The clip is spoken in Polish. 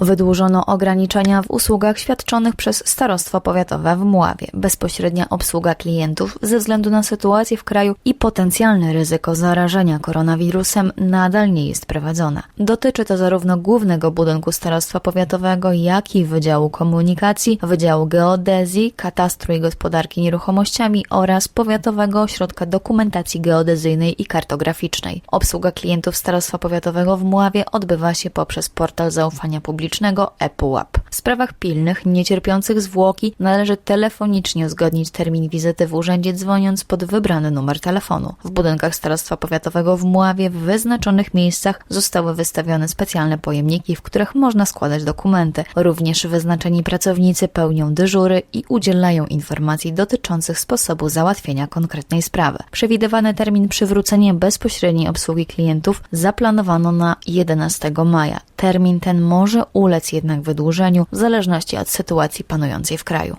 Wydłużono ograniczenia w usługach świadczonych przez Starostwo Powiatowe w Mławie. Bezpośrednia obsługa klientów ze względu na sytuację w kraju i potencjalne ryzyko zarażenia koronawirusem nadal nie jest prowadzona. Dotyczy to zarówno głównego budynku Starostwa Powiatowego, jak i Wydziału Komunikacji, Wydziału Geodezji, Katastru i Gospodarki Nieruchomościami oraz Powiatowego Ośrodka Dokumentacji Geodezyjnej i Kartograficznej. Obsługa klientów Starostwa Powiatowego w Mławie odbywa się poprzez portal zaufania publicznego ePUAP. W sprawach pilnych, niecierpiących zwłoki, należy telefonicznie uzgodnić termin wizyty w urzędzie, dzwoniąc pod wybrany numer telefonu. W budynkach Starostwa Powiatowego w Mławie w wyznaczonych miejscach zostały wystawione specjalne pojemniki, w których można składać dokumenty. Również wyznaczeni pracownicy pełnią dyżury i udzielają informacji dotyczących sposobu załatwienia konkretnej sprawy. Przewidywany termin przywrócenia bezpośredniej obsługi klientów zaplanowano na 11 maja. Termin ten może ulec jednak wydłużeniu w zależności od sytuacji panującej w kraju.